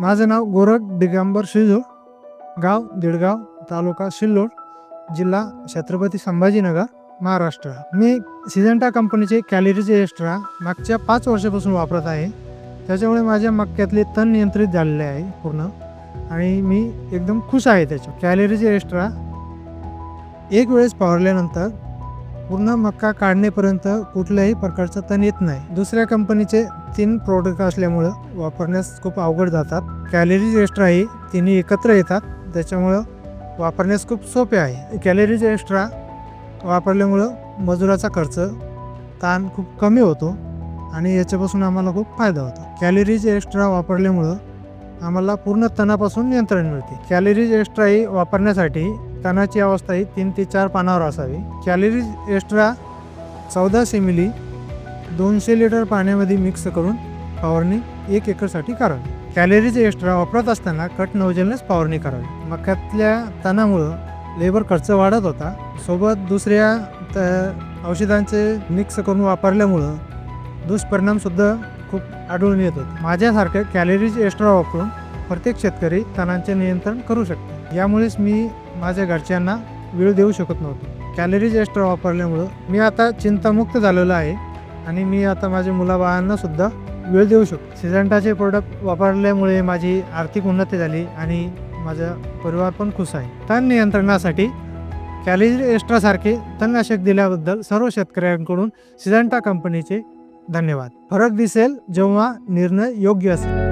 माझं नाव गोरख दिगंबर शिजो गाव दिडगाव तालुका सिल्लोड जिल्हा छत्रपती संभाजीनगर महाराष्ट्र. मी सिजंटा कंपनीचे कॅलरीचे एक्स्ट्रा मागच्या पाच वर्षापासून वापरत आहे. त्याच्यामुळे माझ्या मक्क्यातले तण नियंत्रित झालेले आहे पूर्ण. आणि मी एकदम खुश आहे त्याच्या कॅलरीचे एक्स्ट्रा एक वेळेस पावरल्यानंतर पूर्ण मक्का काढणेपर्यंत कुठल्याही प्रकारचं तण येत नाही. दुसऱ्या कंपनीचे तीन प्रोडक्ट असल्यामुळं वापरण्यास खूप अवघड जातात. कॅलरीज एक्स्ट्रा ही तिन्ही एकत्र येतात. त्याच्यामुळं वापरण्यास खूप सोपे आहे. कॅलरीज एक्स्ट्रा वापरल्यामुळं मजुराचा खर्च ताण खूप कमी होतो आणि याच्यापासून आम्हाला खूप फायदा होतो. कॅलरीज एक्स्ट्रा वापरल्यामुळं आम्हाला पूर्ण तणापासून नियंत्रण मिळते. कॅलरीज एक्स्ट्रा ही वापरण्यासाठी तणाची अवस्था ही तीन ते चार पानावर असावी. कॅलरीज एक्स्ट्रा चौदा सेमिली दोनशे लिटर पाण्यामध्ये मिक्स करून फवारणी एक एकरसाठी करावी. कॅलरीज एक्स्ट्रा वापरत असताना कट नोजलनेच फवारणी करावी. मक्यातल्या तणामुळं लेबर खर्च वाढत होता. सोबत दुसऱ्या त औषधांचे मिक्स करून वापरल्यामुळं दुष्परिणामसुद्धा खूप आढळून येत होते. माझ्यासारखं कॅलरीज एक्स्ट्रा वापरून प्रत्येक शेतकरी तणांचे नियंत्रण करू शकतो. यामुळेच मी माझ्या घरच्यांना वेळ देऊ शकत नव्हतो. कॅलरीज एक्स्ट्रा वापरल्यामुळं मी आता चिंतामुक्त झालेलो आहे आणि मी आता माझ्या मुलाबाळांना सुद्धा वेळ देऊ शकतो. सिजंटाचे प्रोडक्ट वापरल्यामुळे माझी आर्थिक उन्नती झाली आणि माझा परिवार पण खुश आहे. तण नियंत्रणासाठी कॅलरीज एक्स्ट्रासारखे तणनाशक दिल्याबद्दल सर्व शेतकऱ्यांकडून सिजंटा कंपनीचे धन्यवाद. फरक दिसेल जेव्हा निर्णय योग्य असेल.